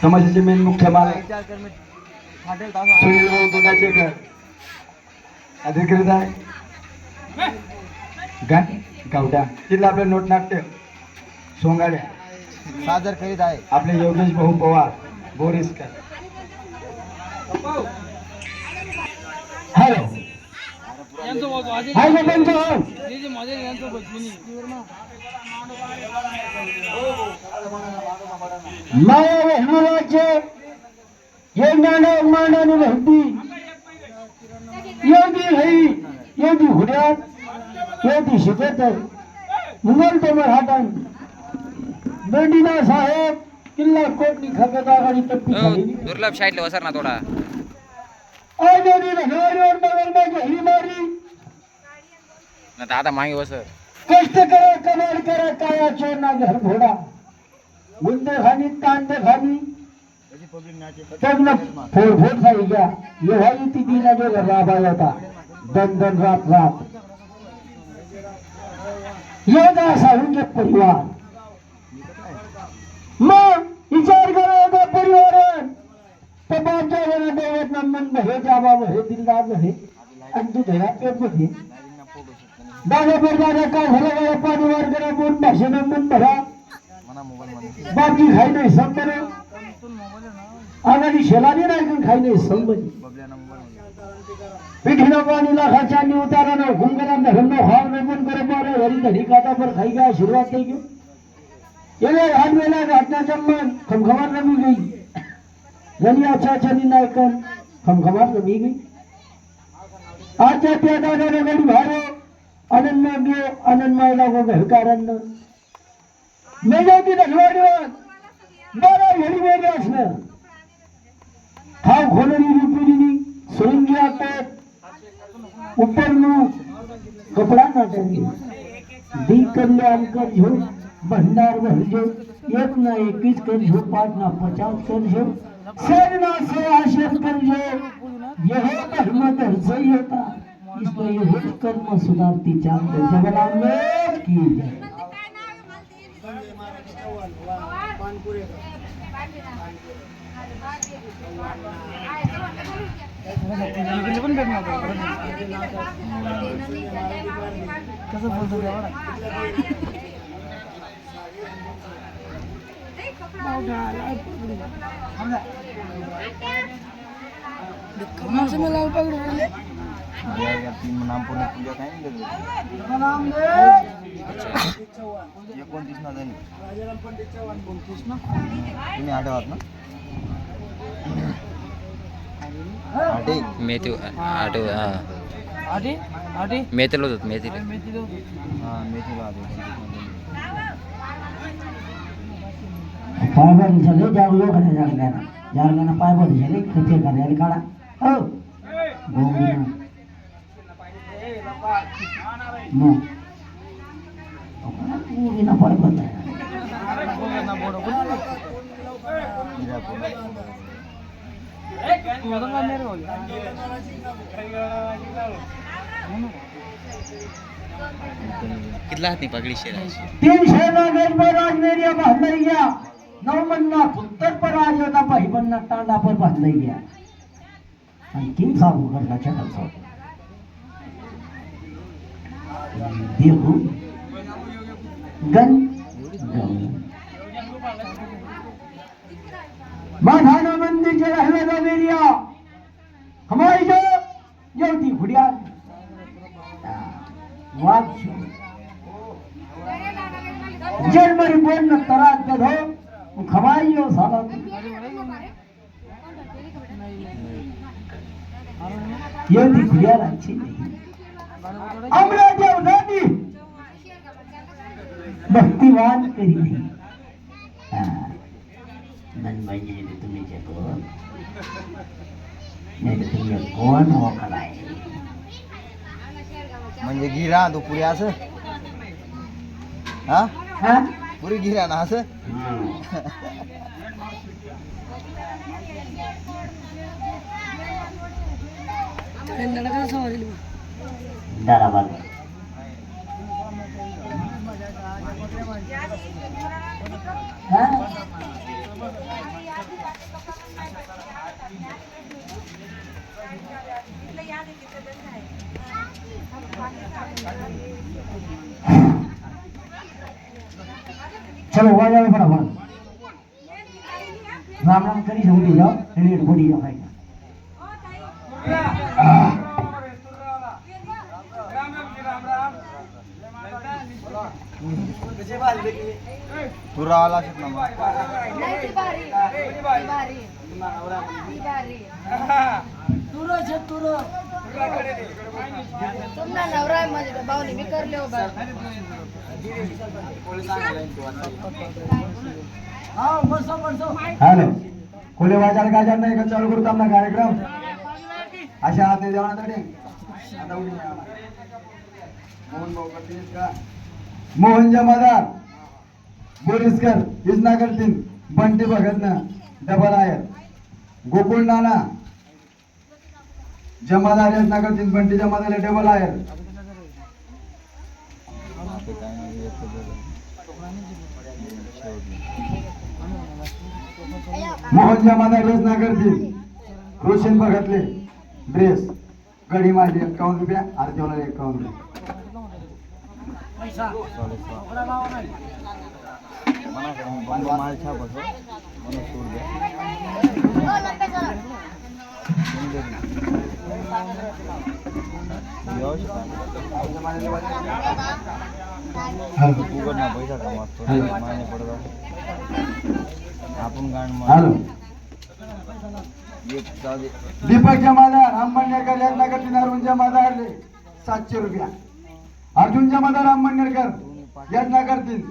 समाजाचे मेन मुख्य मालक सुनील भाऊ दुधाचेकर अधिकृत आहे. गा गावडा. जिल्हा आपले नोटनाट्य सोंगाड्या सादर करीत आहे. आपले योगेश भाऊ पवार बोरिसकर. हॅलो. माया वहिनीचे हे नाणं मानाने म्हणती येऊ हई येऊ हुड्यात येऊ शिकत मुघल तो मराठा. बेडीना साहेब किल्ला कोटनी खगत आघाडी टप्पी दुर्लभ साईडला वसर ना थोडा. आजादी लढाईवर बगल में मारी. ना आता मागे वसर. कष्ट करा कमाल करा काया चोरना घर घोडा. गुंडे खानी तांडे खानी तग्न फोड फोड खाई गया ये ती दिना जो घर होता दन दन रात रात योगा था परिवार. मग विचार करा होता परिवार तर बापच्या घरात देवत नंदन हे जाबा हे दिलदार हे आणि तू धरा पेटमध्ये. બાકી ખાઈ નહીં સમજે આગળ શેલાની નાખી ખાઈ નહીં સમજ પીઠીનો પાણી લાખા ચાંદી ઉતારાનો ઘૂંગરા ધરમનો હાવ નમન કરે મારે હરી ઘડી કાંટા પર ખાઈ ગયા શરૂઆત થઈ ગયો એટલે હાથ વેલા હાથના જમવાન ખમખમાર રમી ગઈ. ઘણી આછા ચાની નાયકન ખમખમાર રમી ગઈ. આ ત્યાં ત્યાં દાદાને ગળી ભાડ્યો આનંદમાં ગયો આનંદમાં એના કોઈ હકારન મેજાતી નસવાડ્યો મારા હળી મેળ્યા છે હાવ ખોલડી રૂપીની સુરંગિયા પેટ ઉપરનું કપડા કાઢી દીકરીએ આમ કરજો, ભંડાર ભરજો એકના એક જ કરજો, પાંચના પચાસ કરજો શેરના સે આશીષ કરજો. યહો મહમદ હરસૈયતા इसमें हित कर्म सुधारती चांद जबरामेश की जय कसं बोलतो मला ते बघा. तीन नाम पूर्ण पूजा काय एकोणतीस ना झाली तुम्ही आठवत ना आठे मेथी आठ हा मेथीला होत मेथीला हा मेथीला आठे पायभर झाले जागलो खरे जागल्यानं जागल्यानं पायभर झाले खते करायला काढा हो కూగిన పడిపోతాయి કેટલા હાથની પગડી છે તીનસો ના ગજબો રાજનેરિયા બહાર ગયા. નવમનના પુત્તર પર આવ્યો હતા, ભાઈબંધના ગયા. કેમ સારું કરતા છે ನೀವು માથાનો મંદિર છે રહેલો મેરિયા હમારી જો જવતી ઘુડિયા વાત છે જન્મ રિપોર્ટ ને તરાજ બધો હું ખવાઈ ગયો સાલા યવતી ઘુડિયા રાખી નહીં खवाई हो साला एवढी गुयारांची नाही आमला जेवणानी भक्तिवान करी नाही हा. मन म्हणजे तुम्ही जे कोण नाही तर तुम्ही कोण हो काय म्हणजे गिरा तो पुढे असं हा हा पुरी गिरा ना असं बरोबर दाराबाजार चलो वाजावे फटाफट. राम राम करी समोर जाओ लेट कोणी जाओ तू राहिला असेल ना. नाही ती भारी ती भारी ती भारी तुमना नवरा आहे भाऊनी मी करले हो बा हॅलो कोले वाजायला काय जाणार नाही का? चालू करतो आपला कार्यक्रम. अशा हात जेवणासाठी आता उठून नाही मोहन भाऊ करतील का? मोहन जमादार बोरिसकर योजना करतील बंटी भगतनं डबल आयर गोकुळ नाना जमादार योजना करतील बंटी जमादार डबल आयर मोहन जमादार योजना करतील रोशन भगतले. ड्रेस गडी माझी एकावन्न रुपया आरतीवाला एकावन्न रुपया. પૈસા. બંધ માલ છે બધો મને છોડ દે ગુગળના પૈસા કમાતો માને પડવા આપણ ગાંડમાં દીપક જમાદાર અંબનગર એક નગર કિનાર ઊંઝા માદાર સાતસો રૂપિયા. अर्जुन जमादार अंबनेरकर यज्ञ करतील.